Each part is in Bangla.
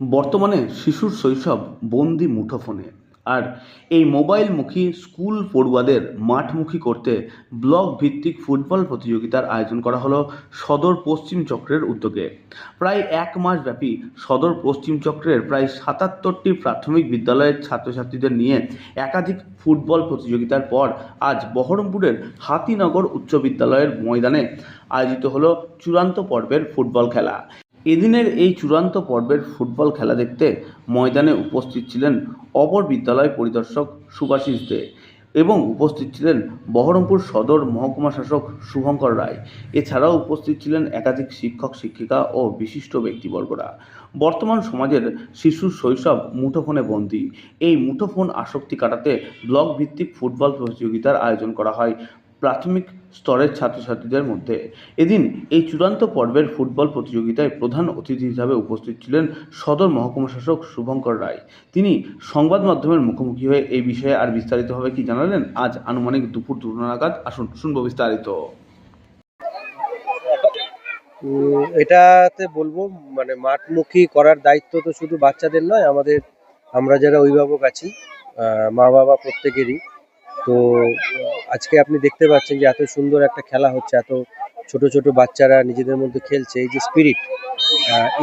বর্তমানে শিশুর শৈশব বন্দি মুঠোফোনে। আর এই মোবাইলমুখী স্কুল পড়ুয়াদের মাঠমুখী করতে ব্লক ভিত্তিক ফুটবল প্রতিযোগিতার আয়োজন করা হলো সদর পশ্চিম চক্রের উদ্যোগে। প্রায় এক মাস ব্যাপী সদর পশ্চিম চক্রের প্রায় সাতাত্তরটি প্রাথমিক বিদ্যালয়ের ছাত্রছাত্রীদের নিয়ে একাধিক ফুটবল প্রতিযোগিতার পর আজ বহরমপুরের হাতিনগর উচ্চ বিদ্যালয়ের ময়দানে আয়োজিত হলো চূড়ান্ত পর্বের ফুটবল খেলা। এদিনের এই চূড়ান্ত পর্বের ফুটবল খেলা দেখতে ময়দানে উপস্থিত ছিলেন অপর বিদ্যালয় পরিদর্শক সুভাষিস দে এবং উপস্থিত ছিলেন বহরমপুর সদর মহকুমা শাসক শুভঙ্কর রায়। এছাড়াও উপস্থিত ছিলেন একাধিক শিক্ষক, শিক্ষিকা ও বিশিষ্ট ব্যক্তিবর্গরা। বর্তমান সমাজের শিশুর শৈশব মুঠোফোনে বন্দী। এই মুঠোফোন আসক্তি কাটাতে ব্লক ভিত্তিক ফুটবল প্রতিযোগিতার আয়োজন করা হয় প্রাথমিক স্তরের ছাত্রছাত্রীদের মধ্যে। এদিন এই চূড়ান্ত পর্বের ফুটবল প্রতিযোগিতায় প্রধান অতিথি হিসাবে উপস্থিত ছিলেন সদর মহকুমা শাসক শুভঙ্কর রায়। তিনি সংবাদ মাধ্যমের মুখোমুখি হয়ে এই বিষয়ে আর বিস্তারিতভাবে কি জানালেন? আজ আনুমানিক দুপুর দুটো নাগাদ আসুন, শুনব বিস্তারিত। এটাতে বলব মানে মাঠমুখী করার দায়িত্ব তো শুধু বাচ্চাদের নয়, আমাদের, আমরা যারা অভিভাবক আছি মা বাবা প্রত্যেকেরই। তো আজকে আপনি দেখতে পাচ্ছেন যে এত সুন্দর একটা খেলা হচ্ছে এত ছোট ছোট বাচ্চারা নিজেদের মধ্যে খেলছে এই যে স্পিরিট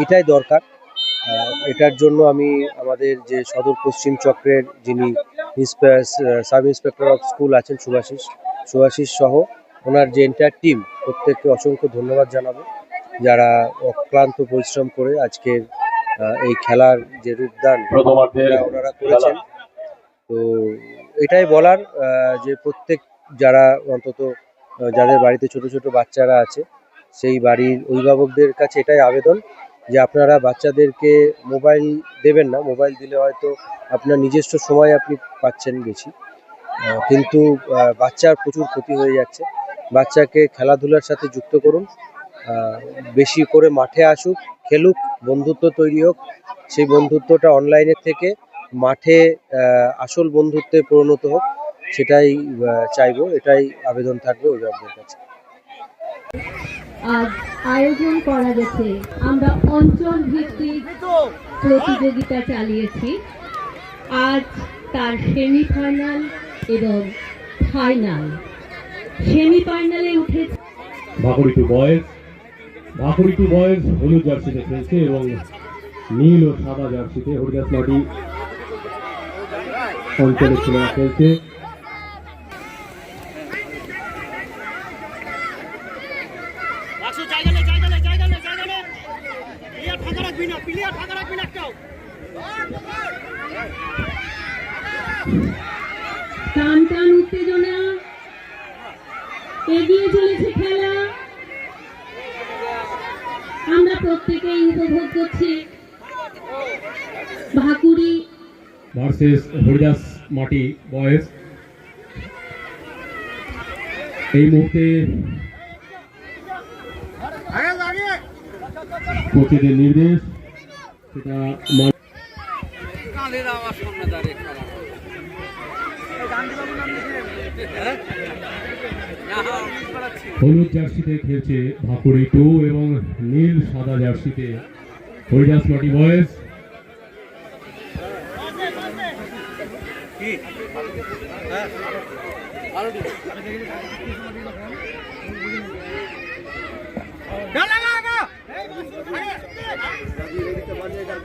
এটাই দরকার। এটার জন্য আমি আমাদের যে সদর পশ্চিম চক্রের যিনি সাব ইন্সপেক্টর অফ স্কুল আছেন সুভাষিস সুভাষিস সহ ওনার যে এন্টায়ার টিম প্রত্যেককে অসংখ্য ধন্যবাদ জানাব যারা অক্লান্ত পরিশ্রম করে আজকের এই খেলার যে রূপদান ওনারা করেছেন। তো এটাই বলার যে প্রত্যেক যারা অন্তত যাদের বাড়িতে ছোট ছোট বাচ্চারা আছে, সেই বাড়ির অভিভাবকদের কাছে এটাই আবেদন যে আপনারা বাচ্চাদেরকে মোবাইল দেবেন না। মোবাইল দিলে হয়তো আপনার নিজস্ব সময় আপনি পাচ্ছেন বেশি। কিন্তু বাচ্চার প্রচুর ক্ষতি হয়ে যাচ্ছে। বাচ্চাকে খেলাধুলার সাথে যুক্ত করুন। বেশি করে মাঠে আসুক, খেলুক, বন্ধুত্ব তৈরি হোক। সেই বন্ধুত্বটা অনলাইনের থেকে মাঠে আহ, আসল বন্ধুত্বে পরিণত হোক সেটাই চাইব এটাই আবেদন থাকবে অভিভাবকদের কাছে। আয়োজন করা গেছে। আমরা অঞ্চল ভিত্তিক প্রতিযোগিতা চালিয়েছি। আজ তার সেমিফাইনাল এবং ফাইনাল সেমিফাইনালে উঠেছে। Bhakuri two boys Bhakuri two boys হলুদ জার্সিতে খেলছে এবং নীল ও সাদা জার্সিতে হরিদাস মাটি অঞ্চলের ছেলেরা খেলছে টান টান উত্তেজনা। এগিয়ে চলেছে খেলা। আমরা প্রত্যেকেই উপভোগ করছি। ভাকুড়ি ভার্সেস হরিদাস মাটি বয়েজ এই মুহূর্তে কোচেদের নির্দেশ, সেটা হলুদ জার্সিতে খেলছে ভাকুড়ি টু এবং নীল সাদা জার্সিতে হরিদাস মাটি বয়েজ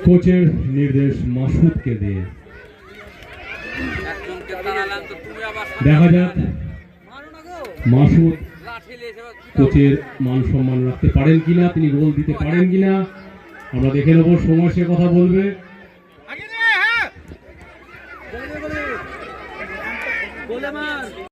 কোচের নির্দেশ মাসুদকে দিয়ে। দেখা যাক। মাসুদ কোচের মান সম্মান রাখতে পারেন কিনা তিনি গোল দিতে পারেন কিনা আমরা দেখে নেব সময় সে কথা বলবে। আগে নে হ্যাঁ